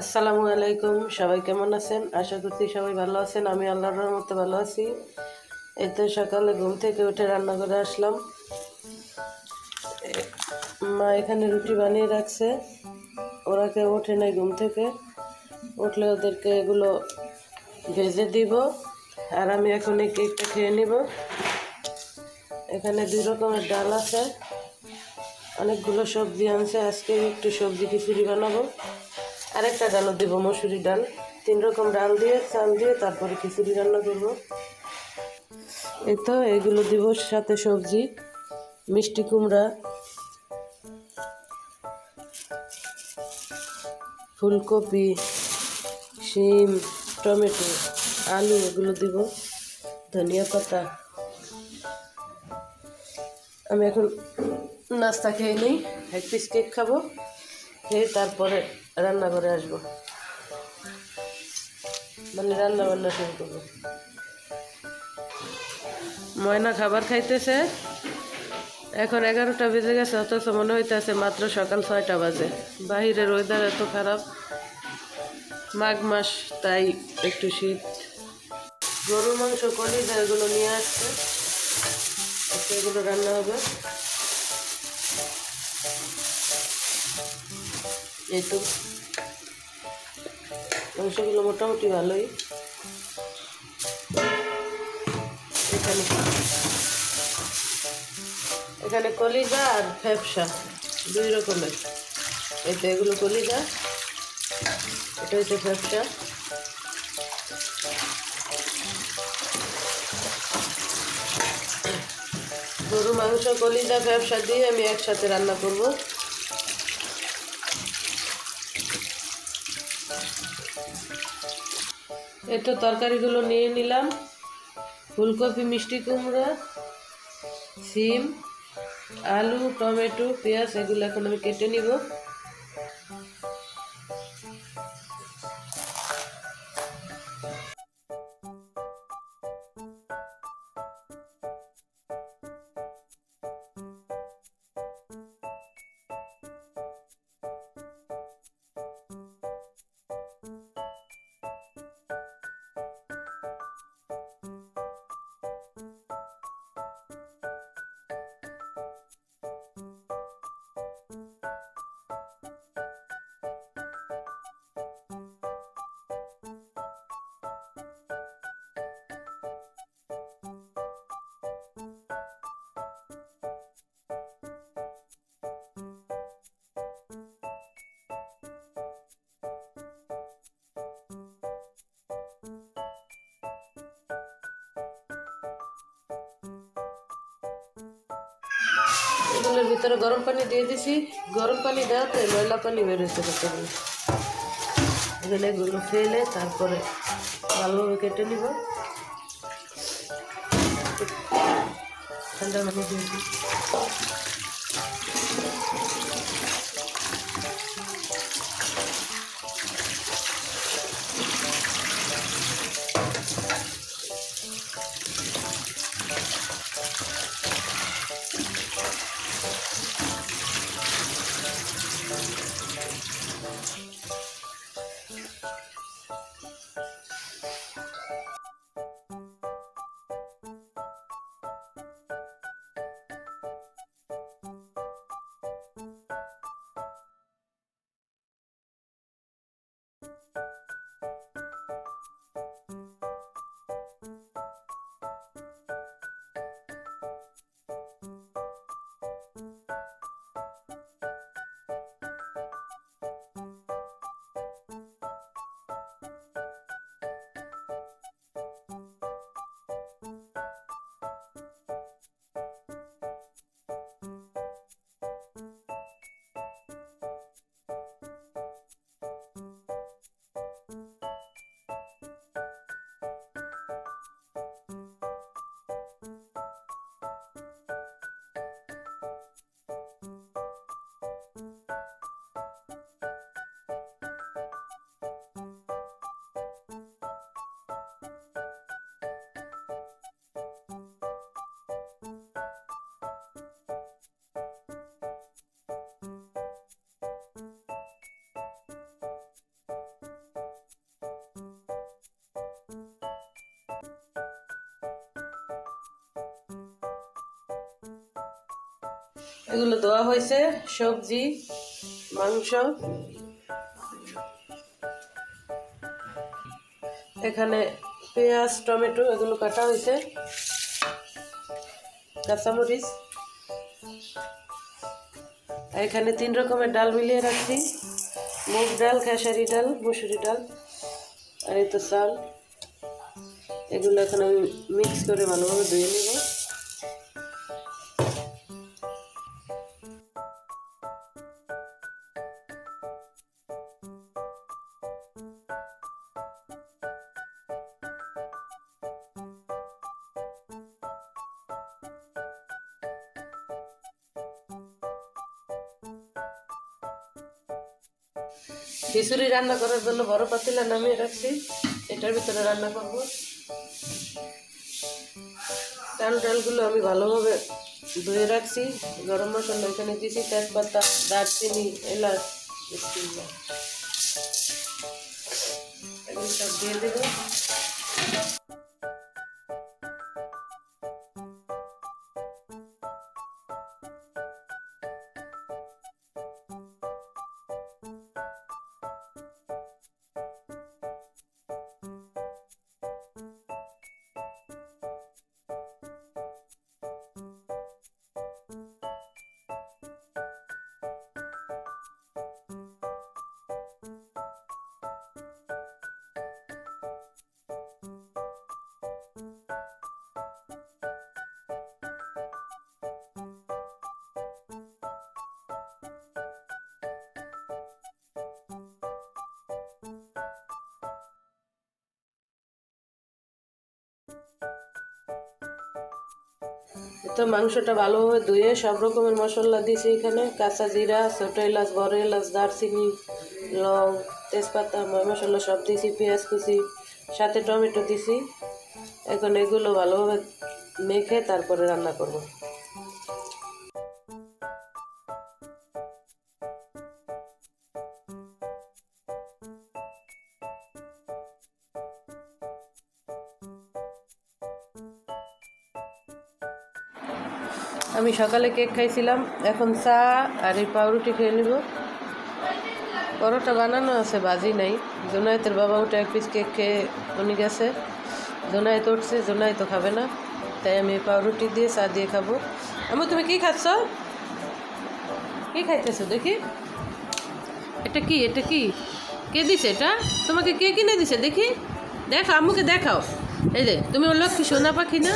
আসসালামু আলাইকুম, সবাই কেমন আছেন? আশা করছি সবাই ভালো আছেন। আমি আল্লাহর মতো ভালো আছি। এই তো সকালে ঘুম থেকে উঠে রান্না করে আসলাম। মা এখানে রুটি বানিয়ে রাখছে। ওরা কেউ ওঠে নাই ঘুম থেকে। উঠলে ওদেরকে এগুলো ভেজে দিব। আর আমি এখন এই কেকটা খেয়ে নিব। এখানে দুই রকমের ডাল আছে। অনেকগুলো সবজি আনছে। আজকে একটু সবজি খিচুড়ি বানাবো। আরেকটা ডালও দেবো, মসুরি ডাল। তিন রকম ডাল দিয়ে, চাল দিয়ে তারপরে খিচুড়ি রান্না করব। এই তো, এগুলো দিব সাথে সবজি, মিষ্টি কুমড়া, ফুলকপি, শিম, টমেটো, আলু, এগুলো দিব, ধনিয়া পাতা। আমি এখন নাস্তা খেয়ে নিই, এক পিস কেক খাব। খেয়ে তারপরে রান্না করে আসব। মানে রান্না বান্না শুরু করব। ময়না খাবার খাইতেছে। এখন এগারোটা বেজে গেছে, অথচ মনে হইতেছে মাত্র সকাল ছয়টা বাজে। বাহিরের ওয়েদার এত খারাপ। মাঘ মাস, তাই একটু শীত। গরুর মাংস কলিজা এগুলো নিয়ে আসছে। এগুলো রান্না হবে। এই তো। মাংসগুলো মোটামুটি ভালোই। এখানে এখানে কলিজা আর ফ্যাপসা, দুই রকমের। এই এগুলো কলিজা, এটা হচ্ছে ফ্যাপসা। গরু, মাংস, কলিজা ব্যবসা দিয়ে আমি একসাথে রান্না করব। এই তো তরকারিগুলো নিয়ে নিলাম। ফুলকপি, মিষ্টি কুমড়ো, সিম, আলু, টমেটো, পেঁয়াজ, এগুলো এখন আমি কেটে নিব। এগুলোর ভিতরে গরম পানি দিয়ে দিছি। গরম পানি দেওয়াতে ময়লা পানি বেরোচ্ছে কতগুলো এখানে এগুলো ফেলে তারপরে ভালোভাবে কেটে নিব। ঠান্ডা পানি দিয়ে এগুলো দেওয়া হয়েছে, সবজি, মাংস। এখানে পেঁয়াজ, টমেটো, এগুলো কাটা হয়েছে। কাঁচামরিচ। এখানে তিন রকমের ডাল মিলিয়ে রাখছি। মুগ ডাল, খেসারি ডাল, মুসুরি ডাল, আর এই তো চাল। এগুলো এখন আমি মিক্স করে ভালোভাবে ধুয়ে নিব। খিচুড়ি রান্না করার জন্য বড় পাতিলা নামিয়ে রাখছি। এটার ভিতরে রান্না করব। চাল ডালগুলো আমি ভালোভাবে ধুয়ে রাখছি। গরম মশলা এখানে দিয়েছি, তেজপাতা, দারচিনি, এলাচ সব দিয়ে দেবো। তো মাংসটা ভালোভাবে ধুয়ে সব রকমের মশলা দিয়েছি এখানে। কাঁচা জিরা, ছোট এলাচ, বড় এলাচ, দারচিনি, লং, তেজপাতা মশলা সব দিয়েছি, পেঁয়াজ কুচি, সাথে টমেটো দিছি এখন এগুলো ভালোভাবে মেখে তারপরে রান্না করব। আমি সকালে কেক খাইছিলাম, এখন চা আর এই পাউরুটি খেয়ে নিব। পরোটা বানানো আছে, বাজি নাই। জোনায়েতের বাবা উঠে এক পিস কেক খেয়ে উনি গেছে। জোনায়েত উঠছে জোনায়েত খাবে না। তাই আমি পাউরুটি দিয়ে চা দিয়ে খাব। আমি তুমি কি খাচ্ছ? কি খাইতেছো দেখি। এটা কি এটা কি? কে দিছে এটা? তোমাকে কে কিনে দিছে দেখি। দেখো, আম্মুকে দেখাও। এই যে, তুমি ওর লক্ষ্মী সোনা পাখি না?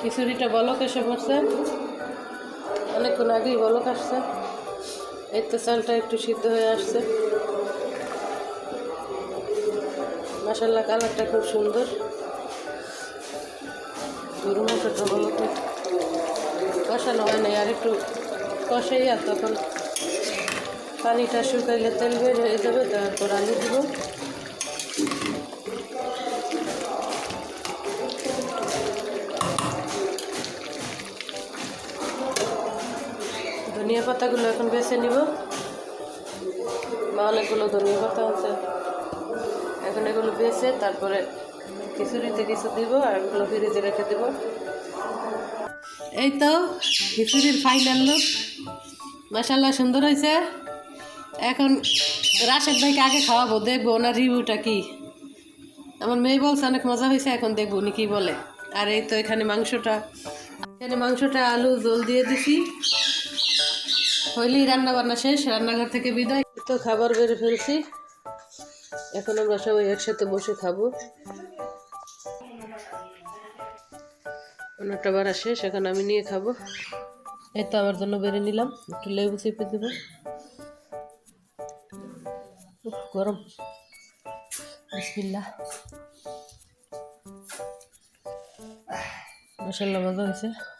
খিচুড়িটা বলক এসে পড়ছে। অনেকক্ষণ আগেই বলক আসছে এর তো চালটা একটু সিদ্ধ হয়ে আসছে। মশাল্লা কালারটা খুব সুন্দর। গরু মাংসটা বলকে কষানো হয় নাই, আর একটু কষাই আর তখন পানিটা শুকাইলে তেল বের হয়ে যাবে, তারপর আলু দিব। পাতাগুলো এখন বেছে নিব। বা অনেকগুলো ধনিয়া পাতা আছে। এখন এগুলো বেছে তারপরে খিচুড়িতে কিছু দিব আর এগুলো ফ্রিজে রেখে দেব। এই তো খিচুড়ির ফাইনাল লুক মাসাল্লাহ সুন্দর হয়েছে। এখন রাশেদ ভাইকে আগে খাওয়াবো, দেখব ওনার রিভিউটা কি। আমার মেয়ে বলছে অনেক মজা হয়েছে, এখন দেখব উনি কি বলে। আর এই তো এখানে মাংসটা এখানে মাংসটা আলু জল দিয়ে দিছি। হইলেই রান্না বান্না শেষ, রান্নাঘর থেকে বিদায়। তো খাবার বেড়ে ফেলছি। এখন আমরা সবাই একসাথে বসে খাব। অন্যটা বাড়া শেষ, এখন আমি নিয়ে খাব। এই তো আমার জন্য বেড়ে নিলাম। একটু লেবু চেপে দেব। গরম। বিসমিল্লাহ। মশাল্লা মজা হয়েছে।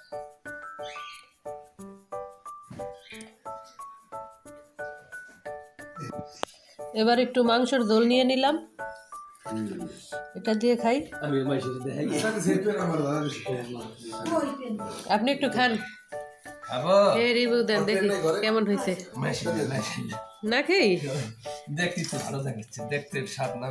এবার একটু মাংসের ঝোল নিয়ে নিলাম। এটা দিয়ে খাই। আমি মাইশের দেখাই আপনি একটু খান। রিভিউ দেন দেখি কেমন হয়েছে। না খেই দেখতে তো ভালো দেখাচ্ছে দেখতে স্বাদ না